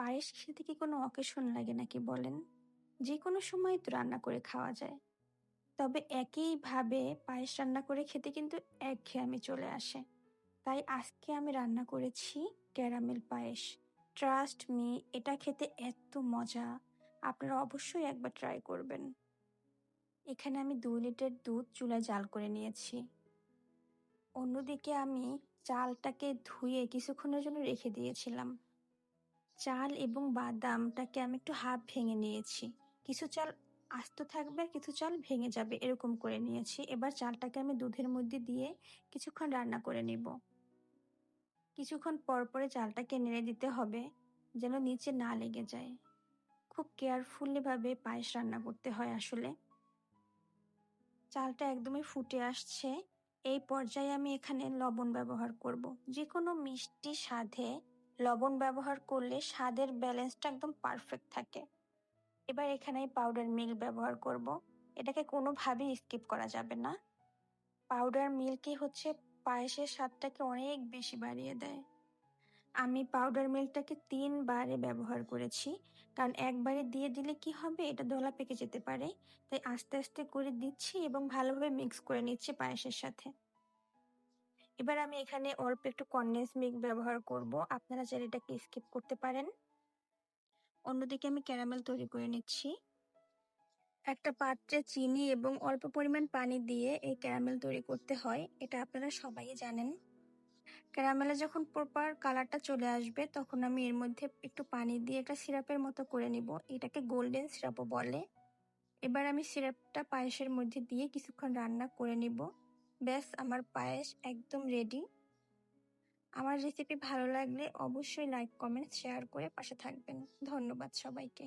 পায়েস খেতে কি কোনো অকেশন লাগে নাকি বলেন? যে কোনো সময় তো রান্না করে খাওয়া যায়। তবে একইভাবে পায়েস রান্না করে খেতে কিন্তু একঘেয়েমি চলে আসে। তাই আজকে আমি রান্না করেছি ক্যারামেল পায়েস। ট্রাস্ট মি এটা খেতে এত মজা। আপনারা অবশ্যই একবার ট্রাই করবেন। এখানে আমি দুই লিটার দুধ চুলায় জাল করে নিয়েছি। অন্যদিকে আমি চালটাকে ধুয়ে কিছুক্ষণের জন্য রেখে দিয়েছিলাম। চাল এবং বাদামটাকে আমি একটু হাফ ভেঙে নিয়েছি। কিছু চাল আস্ত থাকবে, কিছু চাল ভেঙে যাবে, এরকম করে নিয়েছি। এবার চালটাকে আমি দুধের মধ্যে দিয়ে কিছুক্ষণ রান্না করে নিব। কিছুক্ষণ পর পরে চালটাকে নেড়ে দিতে হবে, যেন নিচে না লেগে যায়। খুব কেয়ারফুলিভাবে পায়েস রান্না করতে হয় আসলে। চালটা একদমই ফুটে আসছে। এই পর্যায়ে আমি এখানে লবণ ব্যবহার করব। যে কোনো মিষ্টি স্বাদে লবণ ব্যবহার করলে স্বাদের ব্যালেন্সটা একদম পারফেক্ট থাকে। এবার এখানে পাউডার মিল্ক ব্যবহার করব। এটাকে কোনোভাবেই স্কিপ করা যাবে না। পাউডার মিল্কই হচ্ছে পায়েসের স্বাদটাকে অনেক বেশি বাড়িয়ে দেয়। আমি পাউডার মিল্কটাকে তিনবারে ব্যবহার করেছি। কারণ একবারে দিয়ে দিলে কি হবে? এটা দলা পেকে যেতে পারে। তাই আস্তে আস্তে করে দিচ্ছি এবং ভালোভাবে মিক্স করে নিচ্ছি পায়েসের সাথে। এবার আমি এখানে অল্প একটু কনডেন্স মিল্ক ব্যবহার করব। আপনারা চাইলে এটাকে স্কিপ করতে পারেন। অন্যদিকে আমি ক্যারামেল তৈরি করে নিচ্ছি। একটা পাত্রে চিনি এবং অল্প পরিমাণ পানি দিয়ে এই ক্যারামেল তৈরি করতে হয়, এটা আপনারা সবাই জানেন। ক্যারামেলে যখন প্রপার কালারটা চলে আসবে, তখন আমি এর মধ্যে একটু পানি দিয়ে একটা সিরাপের মতো করে নিব। এটাকে গোল্ডেন সিরাপও বলে। এবার আমি সিরাপটা পায়েসের মধ্যে দিয়ে কিছুক্ষণ রান্না করে নিব। ব্যাস, আমার পায়েস একদম রেডি আমার রেসিপি ভালো লাগলে অবশ্যই লাইক কমেন্ট শেয়ার করে পাশে থাকবেন। ধন্যবাদ সবাইকে।